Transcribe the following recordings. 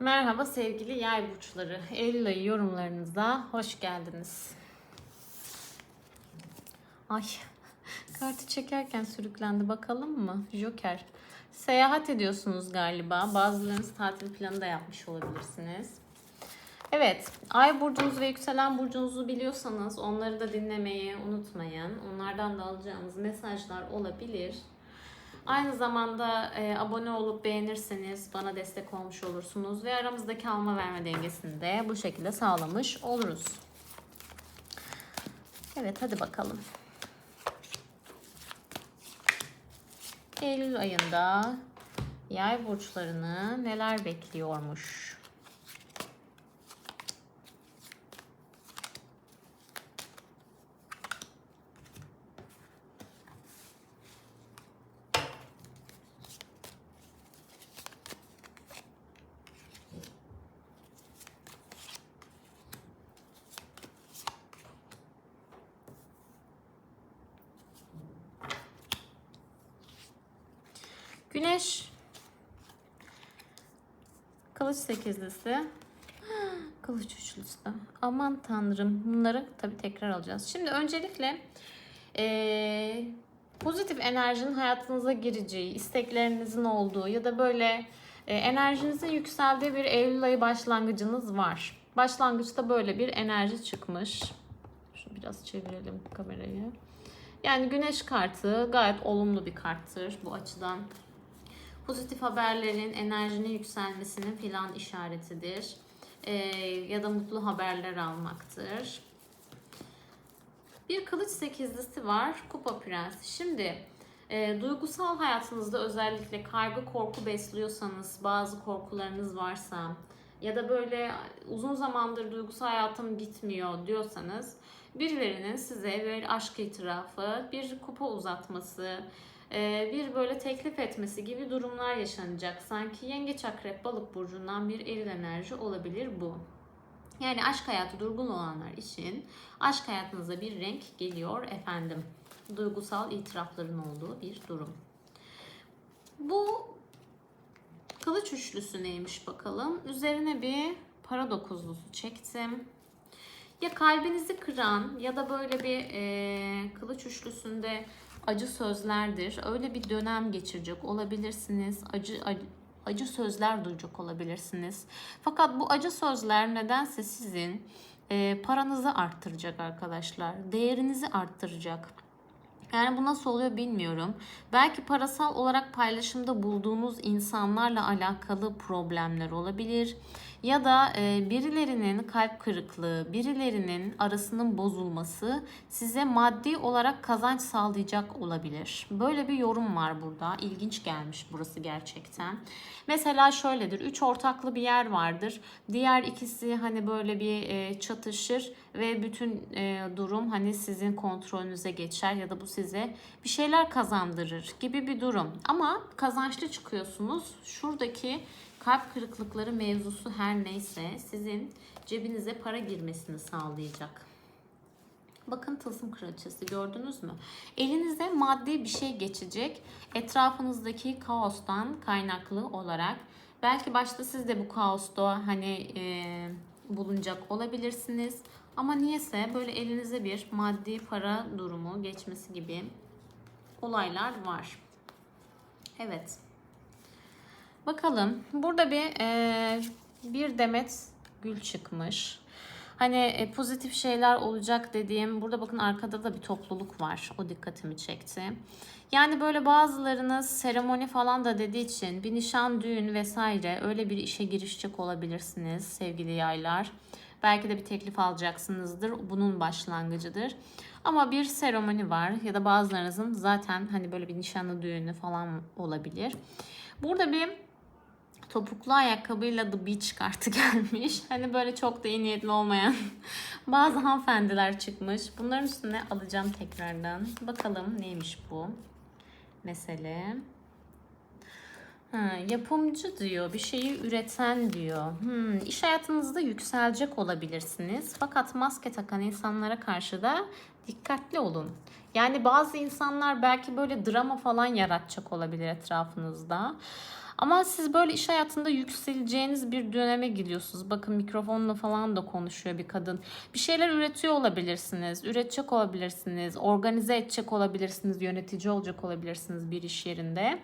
Merhaba sevgili yay burçları. Eylül ayı yorumlarınıza hoş geldiniz. Ay kartı çekerken sürüklendi bakalım mı? Joker. Seyahat ediyorsunuz galiba. Bazılarınız tatil planı da yapmış olabilirsiniz. Evet, ay burcunuz ve yükselen burcunuzu biliyorsanız onları da dinlemeyi unutmayın. Onlardan da alacağınız mesajlar olabilir. Aynı zamanda e, abone olup beğenirseniz bana destek olmuş olursunuz ve aramızdaki alma verme dengesini de bu şekilde sağlamış oluruz. Evet hadi bakalım. Eylül ayında yay burçlarını neler bekliyormuş? Güneş. Kılıç sekizlisi. Kılıç üçlüsü. Aman tanrım. Bunları tabii tekrar alacağız. Şimdi öncelikle eee, pozitif enerjinin hayatınıza gireceği, isteklerinizin olduğu ya da böyle e, enerjinizin yükseldiği bir Eylül ayı başlangıcınız var. Başlangıçta böyle bir enerji çıkmış. Şunu biraz çevirelim kamerayı. Yani güneş kartı gayet olumlu bir karttır bu açıdan. Pozitif haberlerin enerjinin yükselmesinin filan işaretidir. Ee, ya da mutlu haberler almaktır. Bir kılıç sekizlisi var. Kupa prensi. Şimdi e, duygusal hayatınızda özellikle kaygı korku besliyorsanız, bazı korkularınız varsa ya da böyle uzun zamandır duygusal hayatım bitmiyor diyorsanız birilerinin size bir aşk itirafı, bir kupa uzatması, e, bir böyle teklif etmesi gibi durumlar yaşanacak. Sanki yengeç akrep balık burcundan bir eril enerji olabilir bu. Yani aşk hayatı durgun olanlar için aşk hayatınıza bir renk geliyor efendim. Duygusal itirafların olduğu bir durum. Bu kılıç üçlüsü neymiş bakalım. Üzerine bir para dokuzlusu çektim. Ya kalbinizi kıran ya da böyle bir e, kılıç üçlüsünde acı sözlerdir. Öyle bir dönem geçirecek olabilirsiniz. Acı, acı acı sözler duyacak olabilirsiniz. Fakat bu acı sözler nedense sizin e, paranızı arttıracak arkadaşlar. Değerinizi arttıracak. Yani bu nasıl oluyor bilmiyorum. Belki parasal olarak paylaşımda bulduğunuz insanlarla alakalı problemler olabilir. Ya da e, birilerinin kalp kırıklığı, birilerinin arasının bozulması size maddi olarak kazanç sağlayacak olabilir. Böyle bir yorum var burada. İlginç gelmiş burası gerçekten. Mesela şöyledir. Üç ortaklı bir yer vardır. Diğer ikisi hani böyle bir e, çatışır ve bütün e, durum hani sizin kontrolünüze geçer ya da bu size bir şeyler kazandırır gibi bir durum. Ama kazançlı çıkıyorsunuz. Şuradaki kalp kırıklıkları mevzusu her neyse sizin cebinize para girmesini sağlayacak. Bakın tılsım kraliçesi gördünüz mü? Elinize maddi bir şey geçecek. Etrafınızdaki kaostan kaynaklı olarak. Belki başta siz de bu kaosta hani e, bulunacak olabilirsiniz. Ama niyeyse böyle elinize bir maddi para durumu geçmesi gibi olaylar var. Evet. Bakalım. Burada bir e, bir demet gül çıkmış. Hani e, pozitif şeyler olacak dediğim burada bakın arkada da bir topluluk var. O dikkatimi çekti. Yani böyle bazılarınız seremoni falan da dediği için bir nişan, düğün vesaire öyle bir işe girişecek olabilirsiniz sevgili yaylar. Belki de bir teklif alacaksınızdır. Bunun başlangıcıdır. Ama bir seremoni var ya da bazılarınızın zaten hani böyle bir nişanlı düğünü falan olabilir. Burada bir topuklu ayakkabıyla The Beach kartı gelmiş. Hani böyle çok da iyi niyetli olmayan bazı hanımefendiler çıkmış. Bunların üstüne alacağım tekrardan. Bakalım neymiş bu mesele. Ha, yapımcı diyor, bir şeyi üreten diyor. Hmm, iş hayatınızda yükselecek olabilirsiniz. Fakat maske takan insanlara karşı da dikkatli olun. Yani bazı insanlar belki böyle drama falan yaratacak olabilir etrafınızda. Ama siz böyle iş hayatında yükseleceğiniz bir döneme gidiyorsunuz. Bakın mikrofonla falan da konuşuyor bir kadın. Bir şeyler üretiyor olabilirsiniz. Üretecek olabilirsiniz. Organize edecek olabilirsiniz. Yönetici olacak olabilirsiniz bir iş yerinde.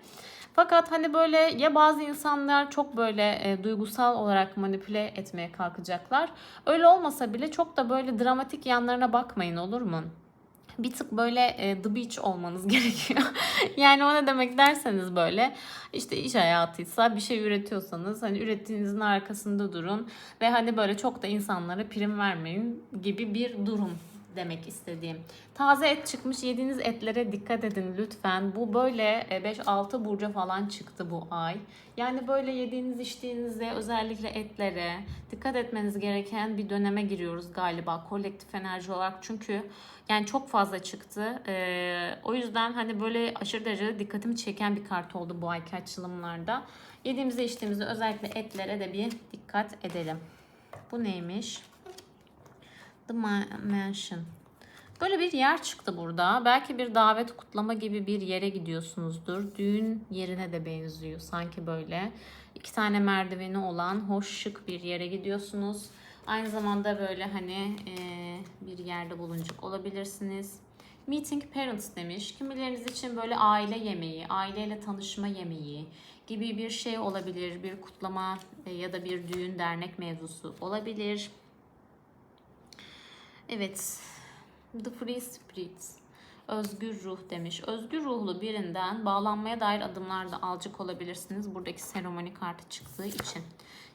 Fakat hani böyle ya bazı insanlar çok böyle e, duygusal olarak manipüle etmeye kalkacaklar. Öyle olmasa bile çok da böyle dramatik yanlarına bakmayın olur mu? bir tık böyle e, the beach olmanız gerekiyor. yani o ne demek derseniz böyle işte iş hayatıysa bir şey üretiyorsanız hani ürettiğinizin arkasında durun ve hani böyle çok da insanlara prim vermeyin gibi bir durum demek istediğim. Taze et çıkmış yediğiniz etlere dikkat edin lütfen. Bu böyle 5-6 burca falan çıktı bu ay. Yani böyle yediğiniz içtiğinizde özellikle etlere dikkat etmeniz gereken bir döneme giriyoruz galiba kolektif enerji olarak. Çünkü yani çok fazla çıktı. Ee, o yüzden hani böyle aşırı derecede dikkatimi çeken bir kart oldu bu ayki açılımlarda. Yediğimizde içtiğimizde özellikle etlere de bir dikkat edelim. Bu neymiş? The Mansion. Böyle bir yer çıktı burada. Belki bir davet kutlama gibi bir yere gidiyorsunuzdur. Düğün yerine de benziyor sanki böyle. İki tane merdiveni olan hoş şık bir yere gidiyorsunuz. Aynı zamanda böyle hani e, bir yerde bulunacak olabilirsiniz. Meeting parents demiş. Kimileriniz için böyle aile yemeği, aileyle tanışma yemeği gibi bir şey olabilir. Bir kutlama e, ya da bir düğün dernek mevzusu olabilir. Evet. The Free Spirit. Özgür ruh demiş. Özgür ruhlu birinden bağlanmaya dair adımlar da alacak olabilirsiniz. Buradaki seremoni kartı çıktığı için.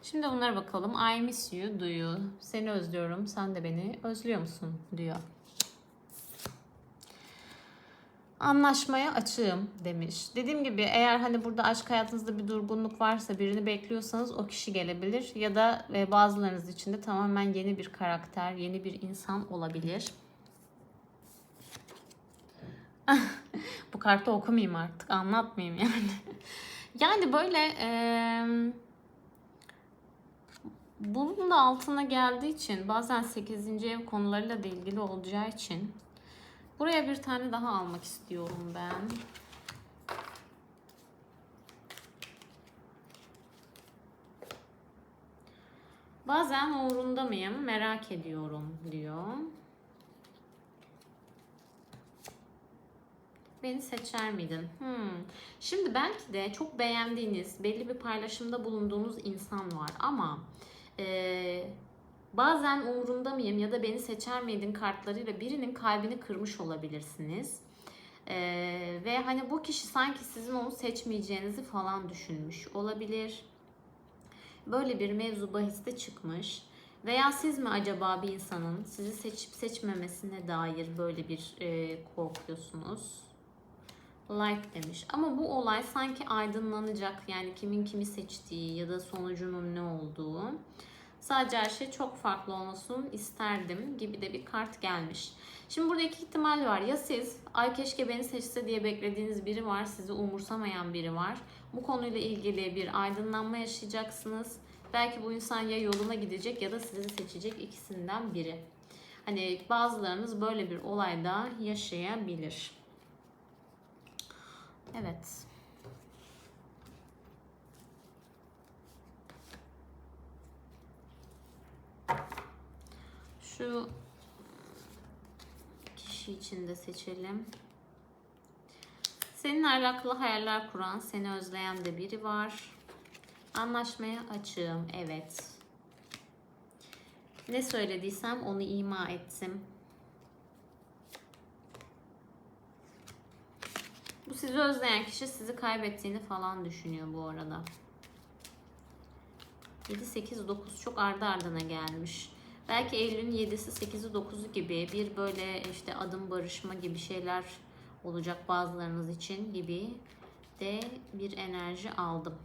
Şimdi bunlara bakalım. I miss you, do you? Seni özlüyorum, sen de beni özlüyor musun? diyor. Anlaşmaya açığım demiş. Dediğim gibi eğer hani burada aşk hayatınızda bir durgunluk varsa birini bekliyorsanız o kişi gelebilir. Ya da e, bazılarınız için de tamamen yeni bir karakter, yeni bir insan olabilir. Bu kartı okumayayım artık anlatmayayım yani. yani böyle eee bunun da altına geldiği için bazen 8. ev konularıyla da ilgili olacağı için buraya bir tane daha almak istiyorum ben. Bazen uğrunda mıyım merak ediyorum diyor. Beni seçer miydin? Hmm. Şimdi belki de çok beğendiğiniz, belli bir paylaşımda bulunduğunuz insan var ama e, bazen umurumda mıyım ya da beni seçer miydin kartlarıyla birinin kalbini kırmış olabilirsiniz. E, ve hani bu kişi sanki sizin onu seçmeyeceğinizi falan düşünmüş olabilir. Böyle bir mevzu bahiste çıkmış. Veya siz mi acaba bir insanın sizi seçip seçmemesine dair böyle bir e, korkuyorsunuz? Light demiş. Ama bu olay sanki aydınlanacak. Yani kimin kimi seçtiği ya da sonucunun ne olduğu. Sadece her şey çok farklı olmasın isterdim gibi de bir kart gelmiş. Şimdi burada iki ihtimal var. Ya siz ay keşke beni seçse diye beklediğiniz biri var. Sizi umursamayan biri var. Bu konuyla ilgili bir aydınlanma yaşayacaksınız. Belki bu insan ya yoluna gidecek ya da sizi seçecek ikisinden biri. Hani bazılarınız böyle bir olayda yaşayabilir. Evet. Şu kişi için de seçelim. Seninle alakalı hayaller kuran, seni özleyen de biri var. Anlaşmaya açığım, evet. Ne söylediysem onu ima ettim. Bu sizi özleyen kişi sizi kaybettiğini falan düşünüyor bu arada. 7, 8, 9 çok ardı ardına gelmiş. Belki Eylül'ün 7'si 8'i 9'u gibi bir böyle işte adım barışma gibi şeyler olacak bazılarınız için gibi de bir enerji aldım.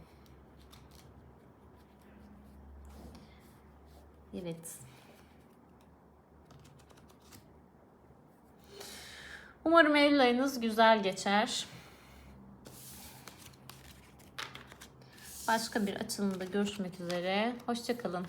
Evet. Umarım Eylül ayınız güzel geçer. Başka bir açılımda görüşmek üzere. Hoşçakalın.